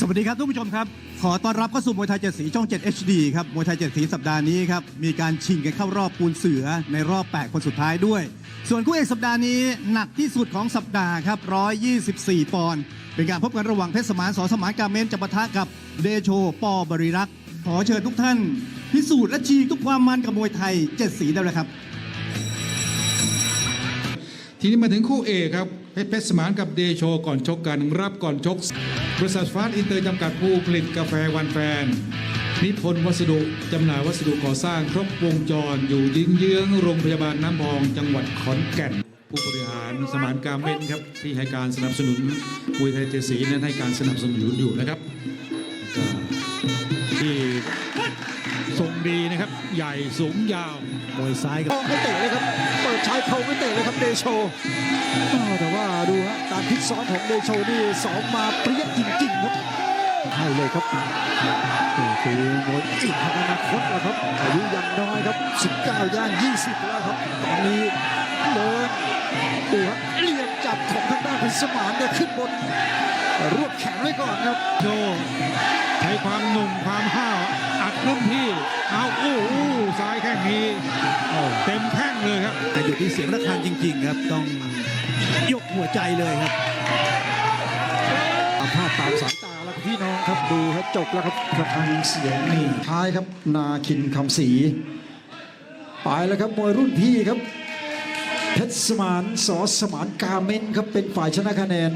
สวัสดีครับทุกผู้ชมครับ ขอต้อนรับเข้าสู่มวยไทยเจ็ดสีช่อง 7 HD ครับมวยไทยเจ็ดสีสัปดาห์นี้ครับ มีการชิงกันเข้ารอบปูนเสือในรอบ 8 คนสุดท้ายด้วย ส่วนคู่เอกสัปดาห์นี้หนักที่สุดของสัปดาห์ครับ 124 ปอนด์เป็นการพบกันระหว่างเพชรสมานสอสมานกาเมนจะปะทะกับเดโชปอบริรักษ์ขอเชิญทุกท่าน พิสูจน์และฉีกทุกความมันกับมวยไทยเจ็ดสีได้เลยครับ ทีนี้มาถึงคู่เอกครับเพชรเพชรสมานกับเดโชก่อนชกกันรับก่อนชก บริษัทฟาสต์อินเตอร์จำกัดผู้ผลิตกาแฟวันแฟน นิพนธ์วัสดุจำหน่ายวัสดุก่อสร้างครบวงจรอยู่ยิงเยื้องโรงพยาบาลน้ำพองจังหวัดขอนแก่น ผู้บริหารสมานการเมนครับที่ให้การสนับสนุนมวยไทยเจดสีนั้นให้การสนับสนุนอยู่นะครับที่ ทรงดีนะครับ ใหญ่สูงยาวมวยซ้ายกับมองไม่เตะเลยครับ เปิดชายเข่าไม่เตะเลยครับเดโชอ้าวแต่ว่าดูฮะการพิกซ้อมของเดโชนี่ซ้อมมาเปรี้ยจริงๆครับให้เลยครับนี่คือมวยจริงของอนาคตแล้วครับอายุยังน้อยครับ19ย่าง20 แล้วครับตอนนี้เดินดูฮะเหลี่ยมจับของทางด้านเพชรสมานเนี่ยขึ้นบนรวบแขนไว้ก่อนครับโชว์ใช้ความหนุ่มความห้าวอัด รุ่นพี่เอาโอ้โหซ้ายแข้งนี้เต็มแข้งเลยครับ แต่อยู่ที่เสียงระฆังจริง ๆ ครับ ต้องยกหัวใจเลยครับตามภาพตามสายตาแล้วครับพี่น้องครับดูครับจบแล้วครับกระทางเสียงนี่ท้ายครับนาคินคำศรีไปแล้วครับมวยรุ่นพี่ครับเพชรสมานสอสมานกาเมนครับเป็นฝ่ายชนะคะแนน